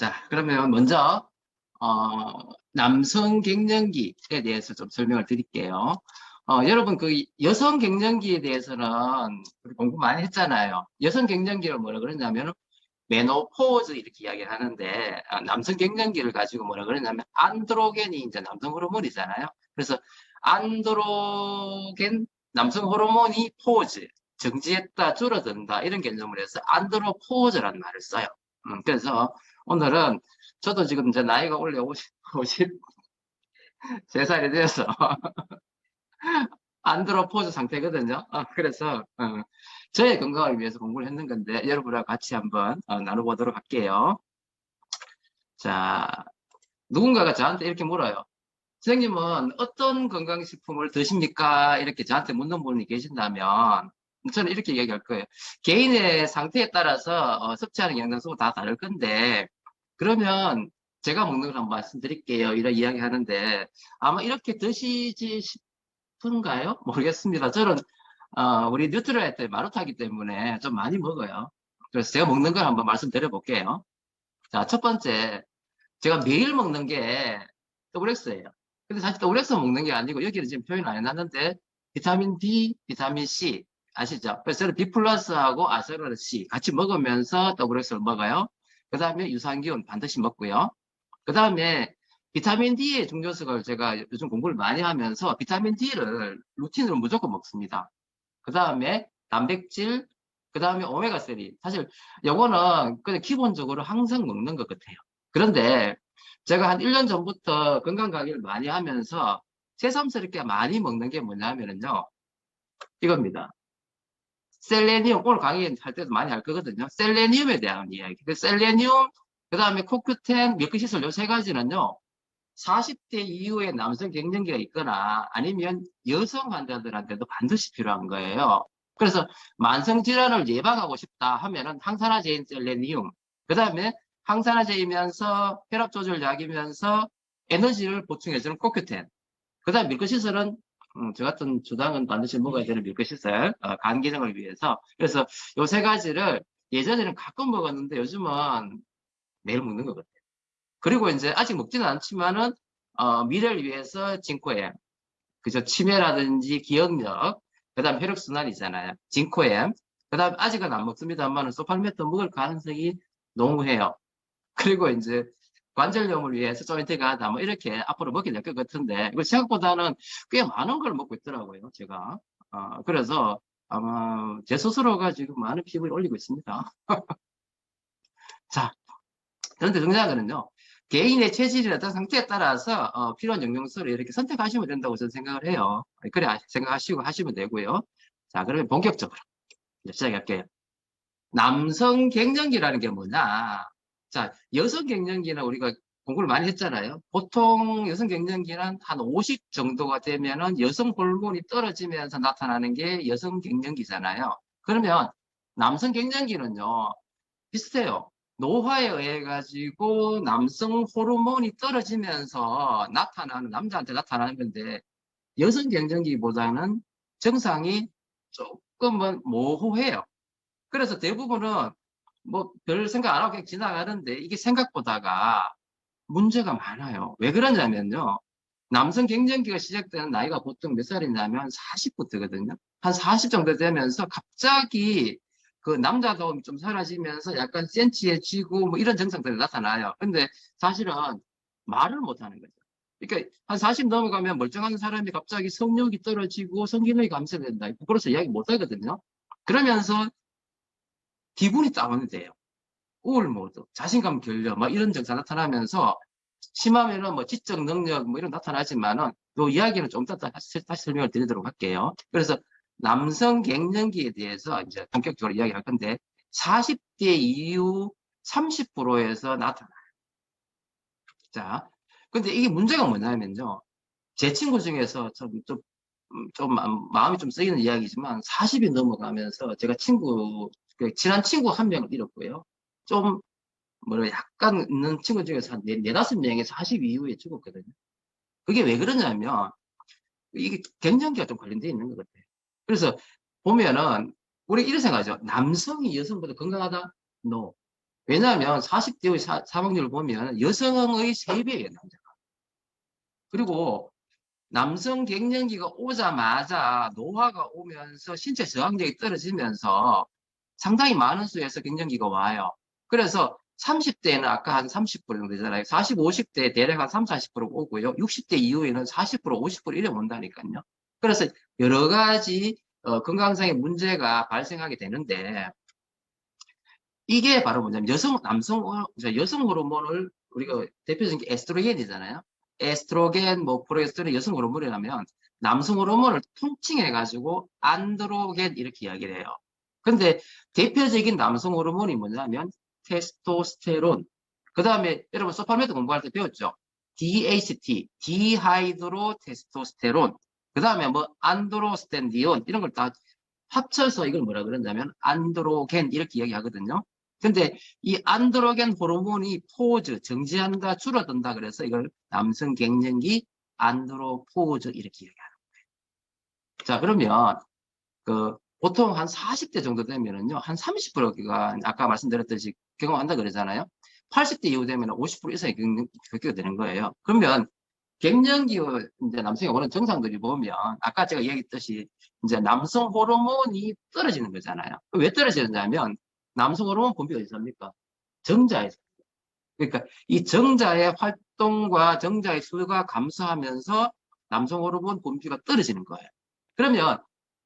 자, 그러면 먼저 어, 남성 갱년기에 대해서 좀 설명을 드릴게요. 어, 여러분 그 여성 갱년기에 대해서는 공부 많이 했잖아요. 여성 갱년기를 뭐라 그러냐면 메노포즈 이렇게 이야기를 하는데 아, 남성 갱년기를 가지고 뭐라 그러냐면 안드로겐이 이제 남성 호르몬이잖아요. 그래서 안드로겐 남성 호르몬이 포즈 정지했다 줄어든다 이런 개념을 해서 안드로포즈라는 말을 써요. 음, 그래서 오늘은 저도 지금 이제 나이가 원래 50, 53살이 되어서 안드로포즈 상태거든요. 어, 그래서 어, 저의 건강을 위해서 공부를 했는 건데 여러분과 같이 한번 어, 나눠보도록 할게요. 자, 누군가가 저한테 이렇게 물어요. 선생님은 어떤 건강식품을 드십니까? 이렇게 저한테 묻는 분이 계신다면 저는 이렇게 얘기할 거예요. 개인의 상태에 따라서 어, 섭취하는 영양소가 다 다를 건데 그러면 제가 먹는 걸 한번 말씀드릴게요. 이런 이야기 하는데 아마 이렇게 드시지 싶은가요? 모르겠습니다. 저는 어, 우리 뉴트럴할 때 마루타기 때문에 좀 많이 먹어요. 그래서 제가 먹는 걸 한번 말씀드려 볼게요. 자, 첫 번째 제가 매일 먹는 게 WX예요. 근데 사실 WX 먹는 게 아니고 여기는 지금 표현 안 해놨는데 비타민 D, 비타민 C 아시죠? 그래서 저는 B 플러스하고 아세로라 C 같이 먹으면서 WX를 먹어요. 그 다음에 유산균 반드시 먹고요. 그 다음에 비타민 D의 중요성을 제가 요즘 공부를 많이 하면서 비타민 D를 루틴으로 무조건 먹습니다. 그 다음에 단백질, 그 다음에 오메가3. 사실 요거는 그냥 기본적으로 항상 먹는 것 같아요. 그런데 제가 한 1년 전부터 건강 강의를 많이 하면서 새삼스럽게 많이 먹는 게 뭐냐면요. 이겁니다. 셀레니움, 오늘 강의 할 때도 많이 할 거거든요. 셀레니움에 대한 이야기. 그 셀레니움, 그 다음에 코큐텐, 밀크시슬 요세 가지는요. 40대 이후에 남성 갱년기가 있거나 아니면 여성 환자들한테도 반드시 필요한 거예요. 그래서 만성 질환을 예방하고 싶다 하면은 항산화제인 셀레니움, 그 다음에 항산화제이면서 혈압 조절 약이면서 에너지를 보충해주는 코큐텐, 그 다음 밀크시슬은 음, 저 같은 주당은 반드시 먹어야 되는 밀크시슬, 어, 간 기능을 위해서. 그래서 요 세 가지를 예전에는 가끔 먹었는데 요즘은 매일 먹는 것 같아요. 그리고 이제 아직 먹지는 않지만은 어, 미래를 위해서 징코엠, 그죠? 치매라든지 기억력, 그 다음 혈액순환이잖아요. 징코엠, 그 다음 아직은 안 먹습니다만은 소팔메토 먹을 가능성이 농후해요. 그리고 이제 관절염을 위해서 조인트가 하다 뭐 이렇게 앞으로 먹게 될 것 같은데 이거 생각보다는 꽤 많은 걸 먹고 있더라고요 제가. 어, 그래서 아마 제 스스로가 지금 많은 피부를 올리고 있습니다. 자 그런데 거는요. 개인의 체질이나 어떤 상태에 따라서 어, 필요한 영양소를 이렇게 선택하시면 된다고 저는 생각을 해요. 그래 생각하시고 하시면 되고요. 자 그러면 본격적으로 시작할게요. 남성 갱년기라는 게 뭐냐 자, 여성 갱년기는 우리가 공부를 많이 했잖아요. 보통 여성 갱년기는 한 50 정도가 되면은 여성 호르몬이 떨어지면서 나타나는 게 여성 갱년기잖아요. 그러면 남성 갱년기는요, 비슷해요. 노화에 의해 가지고 남성 호르몬이 떨어지면서 나타나는, 남자한테 나타나는 건데, 여성 갱년기보다는 증상이 조금은 모호해요. 그래서 대부분은 뭐 별 생각 안 하고 그냥 지나가는데 이게 생각보다가 문제가 많아요. 왜 그러냐면요. 남성 갱년기가 시작되는 나이가 보통 몇 살이냐면 40부터거든요. 한 40 정도 되면서 갑자기 그 남자다움이 좀 사라지면서 약간 센치해지고 뭐 이런 증상들이 나타나요. 근데 사실은 말을 못 하는 거죠. 그러니까 한 40 넘어가면 멀쩡한 사람이 갑자기 성욕이 떨어지고 성기능이 감소된다. 부끄러워서 이야기 못 하거든요. 그러면서 기분이 다운이 돼요. 우울 모드, 자신감 결려, 뭐 이런 증상 나타나면서 심하면은 뭐 지적 능력 뭐 이런 나타나지만은 요 이야기는 좀 이따 다시, 다시 설명을 드리도록 할게요. 그래서 남성 갱년기에 대해서 이제 본격적으로 이야기할 건데 40대 이후 30%에서 나타나요. 자, 근데 이게 문제가 뭐냐면요. 제 친구 중에서 좀, 좀, 좀 마음이 좀 쓰이는 이야기지만 40이 넘어가면서 제가 친구 그 친한 친구 한 명을 잃었고요. 좀 뭐라 약간 있는 친구 중에서 한 네, 네다섯 명에서 40 이후에 죽었거든요. 그게 왜 그러냐면 이게 갱년기가 좀 관련돼 있는 것 같아요. 그래서 보면은 우리 이런 생각하죠. 남성이 여성보다 건강하다? No. 왜냐하면 40대의 사, 사망률을 보면 여성의 3배예요, 남자가. 그리고 남성 갱년기가 오자마자 노화가 오면서 신체 저항력이 떨어지면서 상당히 많은 수에서 갱년기가 와요. 그래서 30대는 아까 한 30% 정도 되잖아요. 40, 50대 대략 한 3, 40% 오고요. 60대 이후에는 40%, 50% 이래 온다니까요. 그래서 여러 가지 어, 건강상의 문제가 발생하게 되는데 이게 바로 뭐냐면 여성, 남성, 호- 이제 여성 호르몬을 우리가 대표적인 게 에스트로겐이잖아요. 에스트로겐, 뭐 프로에스테론 여성 호르몬이라면 남성 호르몬을 통칭해가지고 안드로겐 이렇게 이야기를 해요. 근데 대표적인 남성 호르몬이 뭐냐면 테스토스테론. 그 다음에 여러분 소팔메트 공부할 때 배웠죠? DHT, 디하이드로 테스토스테론. 그 다음에 뭐 안드로스텐디온 이런 걸 다 합쳐서 이걸 뭐라 그러냐면 안드로겐 이렇게 이야기하거든요. 근데 이 안드로겐 호르몬이 포즈, 정지한다, 줄어든다 그래서 이걸 남성 갱년기 안드로포즈 이렇게 얘기하는 거예요. 자, 그러면 그 보통 한 40대 정도 되면은요, 한 30%가 아까 말씀드렸듯이 경험한다 그러잖아요. 80대 이후 되면 50% 이상이 경- 격기가 되는 거예요. 그러면 갱년기 이제 남성이 오는 증상들이 보면 아까 제가 얘기했듯이 이제 남성 호르몬이 떨어지는 거잖아요. 왜 떨어지느냐면 남성 호르몬 분비가 있습니까? 정자에서. 그러니까 이 정자의 활동과 정자의 수가 감소하면서 남성 호르몬 분비가 떨어지는 거예요. 그러면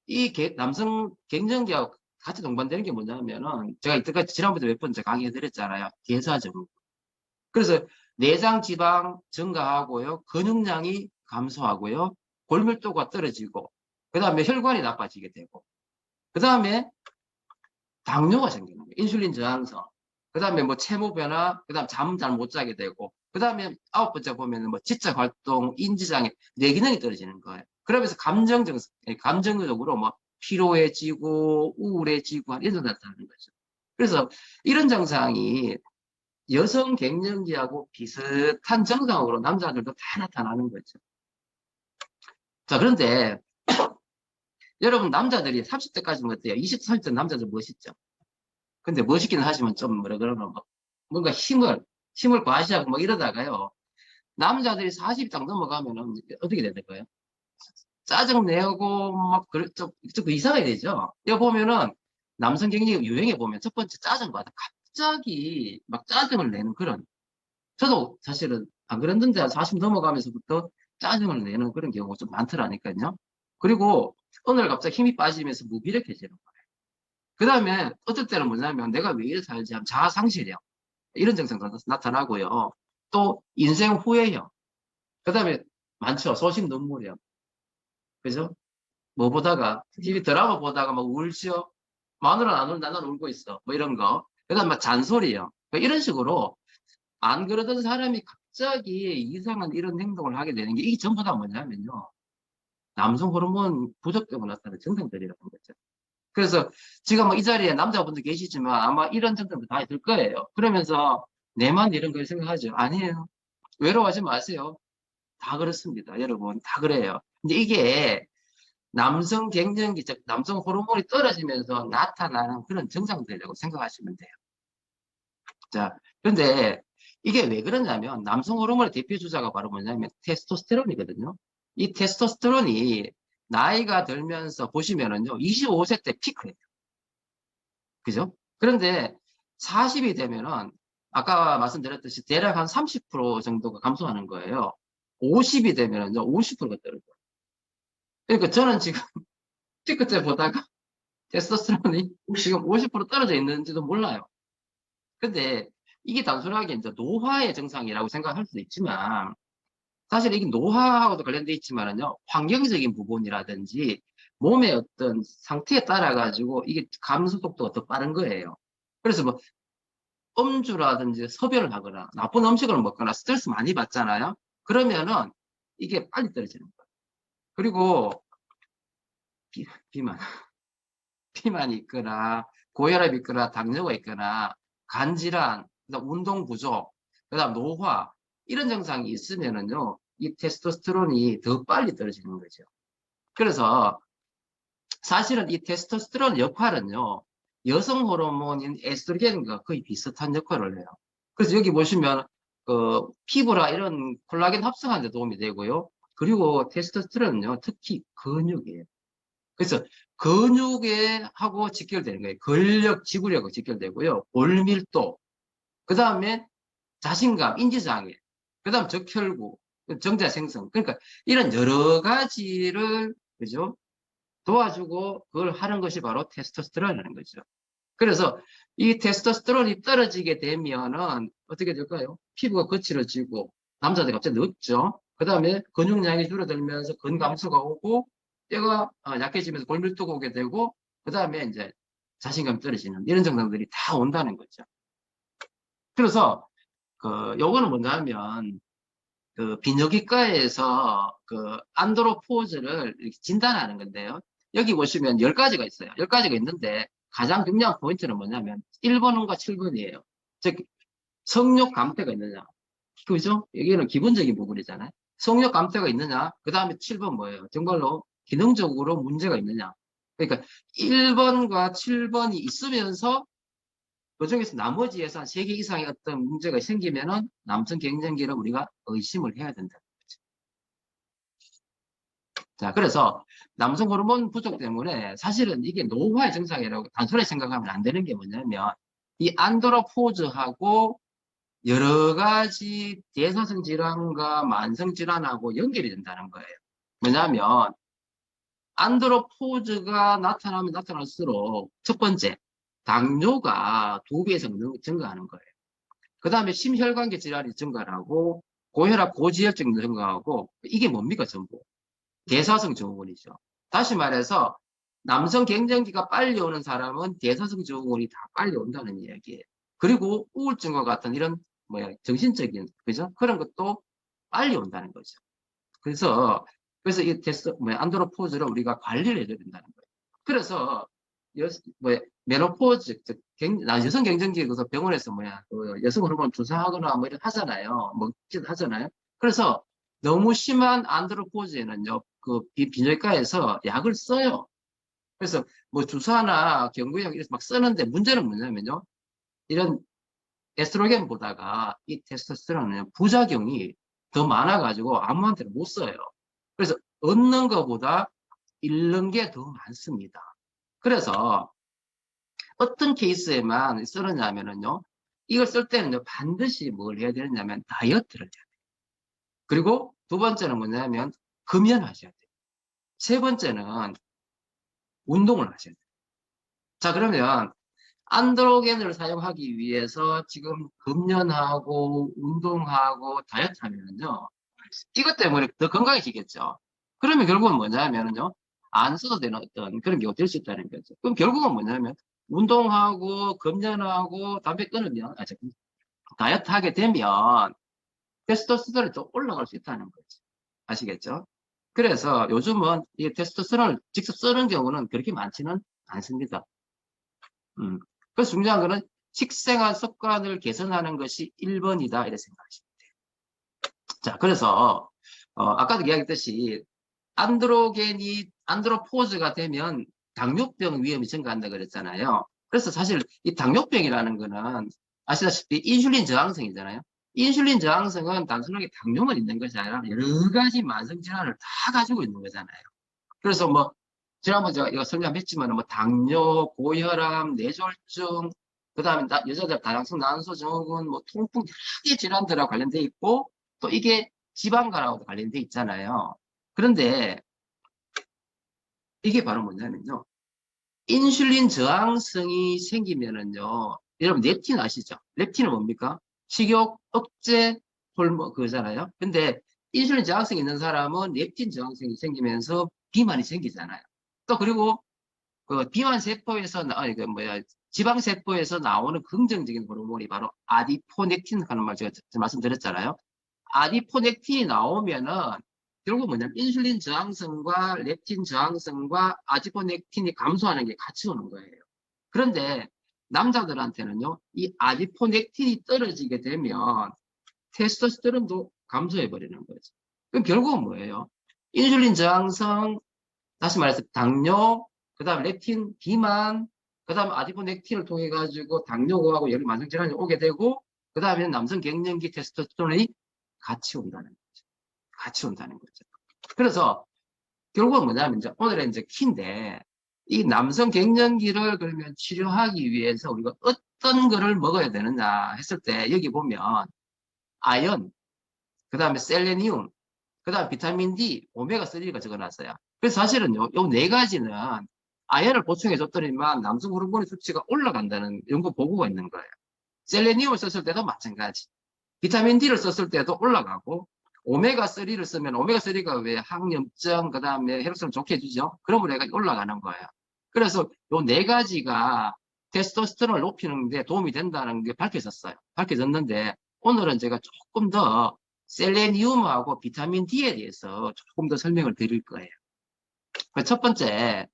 이 개- 남성 갱년기하고 같이 동반되는 게 뭐냐면은 제가 이때까지 지난번에 몇 번 제가 강의해 드렸잖아요. 계사증후. 그래서 내장 지방 증가하고요. 근육량이 감소하고요. 골밀도가 떨어지고 그 다음에 혈관이 나빠지게 되고 그 다음에 당뇨가 생기는. 인슐린 저항성. 그 다음에 뭐 체모 변화, 그 다음 잠 잘 못 자게 되고, 그 다음에 아홉 번째 보면은 뭐 지적 활동, 인지장애, 뇌 기능이 떨어지는 거예요. 그러면서 감정 증상, 예, 감정적으로 뭐 피로해지고 우울해지고 이런 게 나타나는 거죠. 그래서 이런 증상이 여성 갱년기하고 비슷한 증상으로 남자들도 다 나타나는 거죠. 자, 그런데 여러분 남자들이 30대까지는 어때요? 20대, 30대 남자들 멋있죠? 근데 멋있기는 하지만 좀 뭐라 그러나 뭐 뭔가 힘을 힘을 과시하고 뭐 이러다가요. 남자들이 40이 딱 넘어가면은 어떻게 되는 거예요? 짜증 내고 막 그래 좀, 좀 이상하게 되죠. 여기 보면은 남성 경리 유행에 보면 첫 번째 짜증 받아 갑자기 막 짜증을 내는 그런 저도 사실은 안 그랬는데 40 넘어가면서부터 짜증을 내는 그런 경우가 좀 많더라니까요. 그리고 날 갑자기 힘이 빠지면서 무기력해지는 거예요. 그 다음에 어떨 때는 뭐냐면 내가 왜 이래 살지 하면 자아 상실형 이런 증상도 나- 나타나고요. 또 인생 후회형 그 다음에 많죠. 소신 눈물형 그죠? 뭐 보다가 TV 드라마 보다가 막 울죠. 마누라 안 울다 난 울고 있어. 뭐 이런 거. 그 다음 막 잔소리요. 뭐 이런 식으로 안 그러던 사람이 갑자기 이상한 이런 행동을 하게 되는 게 이게 전부 다 뭐냐면요. 남성 호르몬 부족 때문에 나타나는 증상들이라는 거죠. 그래서 지금 뭐 이 자리에 남자분들 계시지만 아마 이런 증상들 다 있을 거예요. 그러면서 내만 이런 걸 생각하죠. 아니에요. 외로워하지 마세요. 다 그렇습니다. 여러분. 다 그래요. 근데 이게 남성 갱년기, 즉 남성 호르몬이 떨어지면서 나타나는 그런 증상들이라고 생각하시면 돼요. 자, 그런데 이게 왜 그러냐면 남성 호르몬의 대표 주자가 바로 뭐냐면 테스토스테론이거든요. 이 테스토스테론이 나이가 들면서 보시면은요, 25세 때 피크예요. 그죠? 그런데 40이 되면은 아까 말씀드렸듯이 대략 한 30% 정도가 감소하는 거예요. 50이 되면은요, 50%가 떨어져요. 그러니까 저는 지금 피크 때 보다가 테스토스테론이 지금 50% 떨어져 있는지도 몰라요. 근데 이게 단순하게 이제 노화의 증상이라고 생각할 수도 있지만 사실 이게 노화하고도 관련돼 있지만은요 환경적인 부분이라든지 몸의 어떤 상태에 따라 가지고 이게 감소 속도가 더 빠른 거예요. 그래서 뭐 음주라든지 섭연을 하거나 나쁜 음식을 먹거나 스트레스 많이 받잖아요. 그러면은 이게 빨리 떨어지는 거예요. 그리고 비, 비만 비만이 있거나 고혈압이 있거나 당뇨가 있거나 간질환, 운동 부족, 그다음 노화 이런 증상이 있으면은요 이 테스토스테론이 더 빨리 떨어지는 거죠. 그래서 사실은 이 테스토스테론 역할은요 여성 호르몬인 에스트로겐과 거의 비슷한 역할을 해요. 그래서 여기 보시면 그 피부나 이런 콜라겐 합성하는 데 도움이 되고요. 그리고 테스토스테론은요, 특히 근육이에요. 그래서 근육에 하고 직결되는 거예요. 근력, 지구력하고 직결되고요. 골밀도, 그 다음에 자신감, 인지장애, 그 다음 적혈구, 정자 생성. 그러니까 이런 여러 가지를, 그죠? 도와주고 그걸 하는 것이 바로 테스토스테론이라는 거죠. 그래서 이 테스토스테론이 떨어지게 되면은 어떻게 될까요? 피부가 거칠어지고 남자들 갑자기 늙죠. 그 다음에 근육량이 줄어들면서 근감소가 오고 뼈가 어, 약해지면서 골밀도가 오게 되고 그 다음에 이제 자신감이 떨어지는 이런 증상들이 다 온다는 거죠. 그래서 그 요거는 뭐냐면 그 비뇨기과에서 그 안드로포즈를 진단하는 건데요. 여기 보시면 10가지가 있어요. 10가지가 있는데 가장 중요한 포인트는 뭐냐면 1번과 7번이에요. 즉 성욕 감퇴가 있느냐. 그죠? 여기는 기본적인 부분이잖아요. 성욕 감퇴가 있느냐. 그 다음에 7번 뭐예요? 정말로 기능적으로 문제가 있느냐. 그러니까 1번과 7번이 있으면서 그 중에서 나머지에서 한 3개 이상의 어떤 문제가 생기면은 남성 경쟁기를 우리가 의심을 해야 된다. 자, 그래서 남성 호르몬 부족 때문에 사실은 이게 노화의 증상이라고 단순하게 생각하면 안 되는 게 뭐냐면 이 안드로포즈하고 여러 가지 대사성 질환과 만성 질환하고 연결이 된다는 거예요. 뭐냐면 안드로포즈가 나타나면 나타날수록 첫 번째 당뇨가 두배 이상 증가하는 거예요. 그 다음에 심혈관계 질환이 증가하고 고혈압, 고지혈증 증가하고 이게 뭡니까 전부? 대사성 증후군이죠. 다시 말해서 남성 갱년기가 빨리 오는 사람은 대사성 증후군이 다 빨리 온다는 이야기예요. 그리고 우울증과 같은 이런 뭐야 정신적인 그죠? 그런 것도 빨리 온다는 거죠. 그래서 그래서 이 테스트 뭐야 안드로포즈를 우리가 관리를 해줘야 된다는 거예요. 그래서 여, 뭐 메노포즈 즉 갱, 여성 갱년기에 서 병원에서 뭐야 그 여성 호르몬 주사하거나 뭐 이런 하잖아요. 뭐 하잖아요. 그래서 너무 심한 안드로포즈에는요 그 비- 비뇨기과에서 약을 써요. 그래서 뭐 주사나 경구약 이렇게 막 쓰는데 문제는 뭐냐면요. 이런 에스트로겐보다가 이 테스토스테론은 부작용이 더 많아가지고 아무한테나 못 써요. 그래서 얻는 것보다 잃는 게 더 많습니다. 그래서 어떤 케이스에만 쓰느냐면은요. 이걸 쓸 때는요. 반드시 뭘 해야 되느냐면 다이어트를 해야 돼요. 그리고 두 번째는 뭐냐면 금연하셔야 돼요. 세 번째는 운동을 하셔야 돼요. 자, 그러면 안드로겐을 사용하기 위해서 지금 금연하고 운동하고 다이어트 하면은요. 이것 때문에 더 건강해지겠죠. 그러면 결국은 뭐냐면은요. 안 써도 되는 어떤 그런 경우가 될수 있다는 거죠. 그럼 결국은 뭐냐면 운동하고 금연하고 담배 끊으면 아, 저, 다이어트 하게 되면 테스토스테론이 또 올라갈 수 있다는 거죠. 아시겠죠? 그래서 요즘은 이 테스토스테론을 직접 쓰는 경우는 그렇게 많지는 않습니다. 음. 그래서 중요한 거는 식생활 습관을 개선하는 것이 1번이다 이렇게 생각하시면 돼요. 자, 그래서 어, 아까도 이야기했듯이 안드로겐이 안드로포즈가 되면 당뇨병 위험이 증가한다 그랬잖아요. 그래서 사실 이 당뇨병이라는 거는 아시다시피 인슐린 저항성이잖아요. 인슐린 저항성은 단순하게 당뇨만 있는 것이 아니라 여러 가지 만성 질환을 다 가지고 있는 거잖아요. 그래서 뭐 지난번 제가 이거 설명했지만 뭐 당뇨, 고혈압, 뇌졸중, 그다음에 나- 여자들 다양성 난소 증후군, 뭐 통풍 개 질환들하고 관련돼 있고 또 이게 지방간하고도 관련돼 있잖아요. 그런데 이게 바로 뭐냐면요. 인슐린 저항성이 생기면은요. 여러분 렙틴 아시죠? 렙틴은 뭡니까? 식욕 억제 호르몬 그거잖아요. 근데 인슐린 저항성이 있는 사람은 렙틴 저항성이 생기면서 비만이 생기잖아요. 또 그리고 그 비만 세포에서 나- 아니 그 뭐야 지방 세포에서 나오는 긍정적인 호르몬이 바로 아디포넥틴 하는 말 제가 저- 말씀드렸잖아요. 아디포넥틴이 나오면은 결국 뭐냐면 인슐린 저항성과 렙틴 저항성과 아디포넥틴이 감소하는 게 같이 오는 거예요. 그런데 남자들한테는요, 이 아디포넥틴이 떨어지게 되면 테스토스테론도 감소해 버리는 거죠. 그럼 결국은 뭐예요? 인슐린 저항성, 다시 말해서 당뇨, 그 다음 렙틴 비만, 그 다음에 아디포넥틴을 통해 가지고 당뇨하고 여러 만성 질환이 오게 되고 그 다음에 남성 갱년기 테스토스테론이 같이 온다는 거죠. 같이 온다는 거죠. 그래서 결국은 뭐냐면 이제 오늘의 이제 키인데 이 남성 갱년기를 그러면 치료하기 위해서 우리가 어떤 거를 먹어야 되느냐 했을 때 여기 보면 아연, 그 다음에 셀레니움, 그 다음 비타민 D, 오메가3가 적어놨어요. 그래서 사실은요, 요 네 가지는 아연을 보충해 줬더니만 남성 호르몬의 수치가 올라간다는 연구 보고가 있는 거예요. 셀레니움을 썼을 때도 마찬가지. 비타민 D를 썼을 때도 올라가고, 오메가3를 쓰면 오메가3가 왜 항염증, 그 다음에 혈액성을 좋게 해주죠? 그러면 얘가 올라가는 거예요. 그래서 요 네 가지가 테스토스테론을 높이는 데 도움이 된다는 게 밝혀졌어요. 밝혀졌는데, 오늘은 제가 조금 더 셀레니움하고 비타민 D에 대해서 조금 더 설명을 드릴 거예요. 그첫 번째,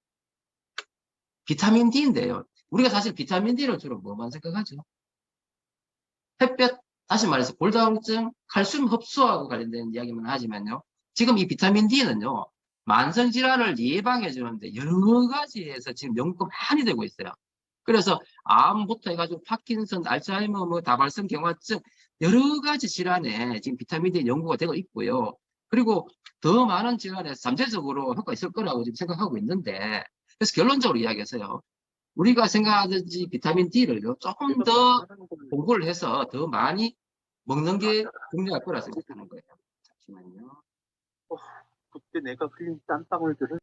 비타민 D인데요. 우리가 사실 비타민 D를 주로 뭐만 생각하죠? 햇볕, 다시 말해서 골다공증, 칼슘 흡수하고 관련된 이야기만 하지만요. 지금 이 비타민 D는요, 만성 질환을 예방해 주는데 여러 가지에서 지금 연구가 많이 되고 있어요. 그래서 암부터 해가지고 파킨슨, 알츠하이머, 뭐 다발성 경화증 여러 가지 질환에 지금 비타민 D 연구가 되고 있고요. 그리고 더 많은 질환에 잠재적으로 효과가 있을 거라고 지금 생각하고 있는데 그래서 결론적으로 이야기해서요. 우리가 생각하듯이 비타민 D를요 조금 더 공부를 해서 더 많이 먹는 게 중요할 거라 생각하는 거예요. 잠시만요. 그때 내가 흘린 땀방울들을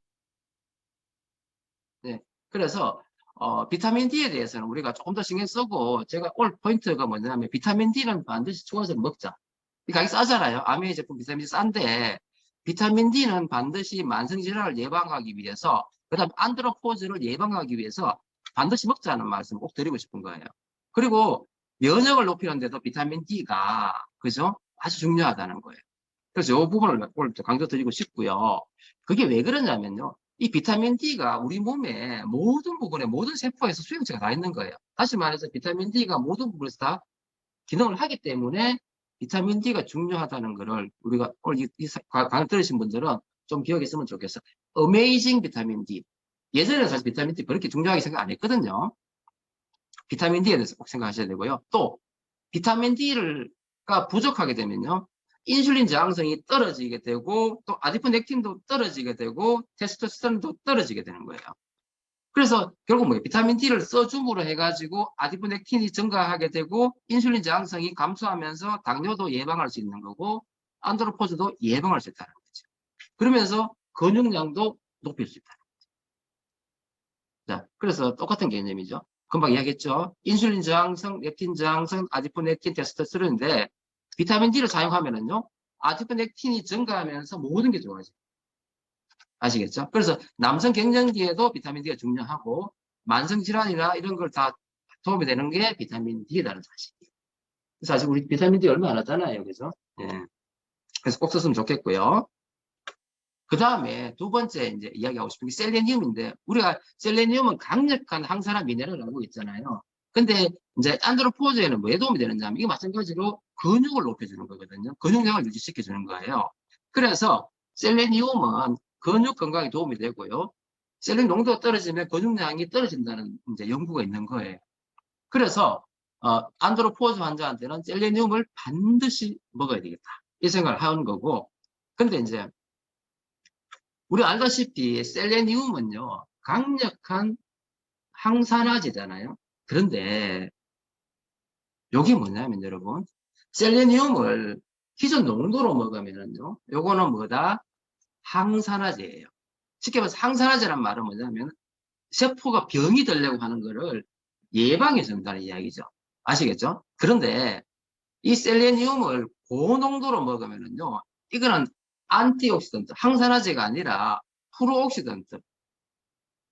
그래서 어, 비타민 D에 대해서는 우리가 조금 더 신경 쓰고 제가 올 포인트가 뭐냐면 비타민 D는 반드시 좋아서 먹자. 이 가격 싸잖아요. 아메이 제품 비타민 D 싼데 비타민 D는 반드시 만성질환을 예방하기 위해서 그다음 안드로포즈를 예방하기 위해서 반드시 먹자는 말씀 꼭 드리고 싶은 거예요. 그리고 면역을 높이는 데도 비타민 D가 그죠? 아주 중요하다는 거예요. 그래서 이 부분을 오늘 또 강조 드리고 싶고요. 그게 왜 그러냐면요. 이 비타민 D가 우리 몸의 모든 부분에 모든 세포에서 수용체가 다 있는 거예요. 다시 말해서 비타민 D가 모든 부분에서 다 기능을 하기 때문에 비타민 D가 중요하다는 거를 우리가 오늘 이, 이 강의 들으신 분들은 좀 기억했으면 좋겠어. 어메이징 비타민 D. 예전에는 사실 비타민 D 그렇게 중요하게 생각 안 했거든요. 비타민 D에 대해서 꼭 생각하셔야 되고요. 또 비타민 D가 부족하게 되면요. 인슐린 저항성이 떨어지게 되고 또 아디포넥틴도 떨어지게 되고 테스토스테론도 떨어지게 되는 거예요. 그래서 결국 뭐예요? 비타민 D를 써줌으로 해가지고 아디포넥틴이 증가하게 되고 인슐린 저항성이 감소하면서 당뇨도 예방할 수 있는 거고 안드로포즈도 예방할 수 있다는 거죠. 그러면서 근육량도 높일 수 있다는 거죠. 자, 그래서 똑같은 개념이죠. 금방 이야기했죠. 인슐린 저항성, 렙틴 저항성, 아디포넥틴, 테스토스테론인데 비타민 D를 사용하면은요, 아디포넥틴이 증가하면서 모든 게 좋아져요. 아시겠죠? 그래서 남성 갱년기에도 비타민 D가 중요하고 만성 질환이나 이런 걸 다 도움이 되는 게 비타민 D라는 사실이에요. 사실 우리 비타민 D 얼마 안 하잖아요, 그죠? 예. 그래서 꼭 썼으면 좋겠고요. 그 다음에 두 번째 이제 이야기하고 싶은 게 셀레니움인데 우리가 셀레니움은 강력한 항산화 미네랄을 알고 있잖아요. 근데 이제 안드로포즈에는 왜 도움이 되느냐 하면 이게 마찬가지로 근육을 높여주는 거거든요. 근육량을 유지시켜주는 거예요. 그래서 셀레니움은 근육 건강에 도움이 되고요. 셀레늄 농도가 떨어지면 근육량이 떨어진다는 이제 연구가 있는 거예요. 그래서 어, 안드로포즈 환자한테는 셀레늄을 반드시 먹어야 되겠다. 이 생각을 하는 거고. 근데 이제 우리 알다시피 셀레늄은요 강력한 항산화제잖아요. 그런데 여기 뭐냐면 여러분 셀레늄을 기존 농도로 먹으면은요 요거는 뭐다 항산화제예요. 쉽게 말해서 항산화제란 말은 뭐냐면 세포가 병이 들려고 하는 거를 예방해 준다는 이야기죠. 아시겠죠? 그런데 이 셀레늄을 고농도로 먹으면은요 이거는 안티옥시던트, 항산화제가 아니라 프로옥시던트,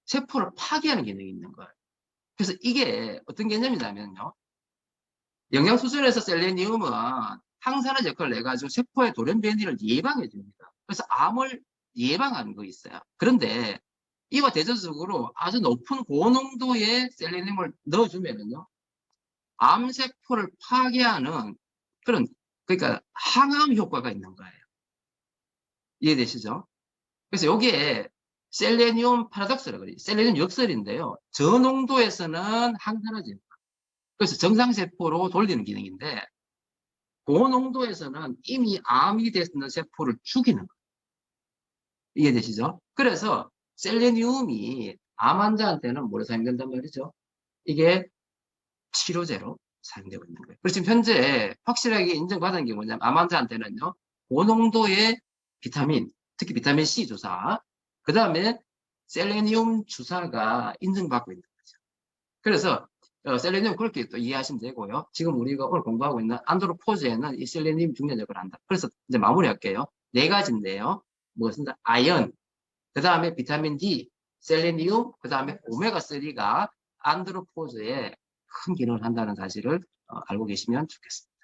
세포를 파괴하는 기능이 있는 거예요. 그래서 이게 어떤 개념이냐면요. 영양수준에서 셀레니움은 항산화제 역할을 해가지고 세포의 돌연변이를 예방해 줍니다. 그래서 암을 예방하는 거 있어요. 그런데 이와 대조적으로 아주 높은 고농도의 셀레늄을 넣어주면은요. 암세포를 파괴하는 그런, 그러니까 항암 효과가 있는 거예요. 이해되시죠? 그래서 여기에 셀레니움 파라독스라고 그래요. 셀레니움 역설인데요. 저농도에서는 항산화제. 그래서 정상세포로 돌리는 기능인데, 고농도에서는 이미 암이 됐는 세포를 죽이는 거예요. 이해되시죠? 그래서 셀레니움이 암 환자한테는 뭐로 사용된단 말이죠? 이게 치료제로 사용되고 있는 거예요. 그래서 지금 현재 확실하게 인정받은 게 뭐냐면 암 환자한테는요, 고농도의 비타민, 특히 비타민 C 주사, 그 다음에 셀레니움 주사가 인증받고 있는 거죠. 그래서 어, 셀레니움 그렇게 또 이해하시면 되고요. 지금 우리가 오늘 공부하고 있는 안드로포즈에는 이 셀레니움 중요한 역할을 한다. 그래서 이제 마무리할게요. 네 가지인데요. 무엇인가? 아연, 그 다음에 비타민 D, 셀레니움, 그 다음에 오메가3가 안드로포즈에 큰 기능을 한다는 사실을 어, 알고 계시면 좋겠습니다.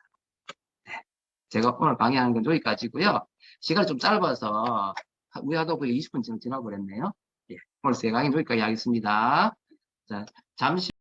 네. 제가 오늘 강의하는 건 여기까지고요. 시간이 좀 짧아서 우리 하다 보니 20분 지금 지나버렸네요. 예. 오늘 세 강의 여기까지 하겠습니다. 자, 잠시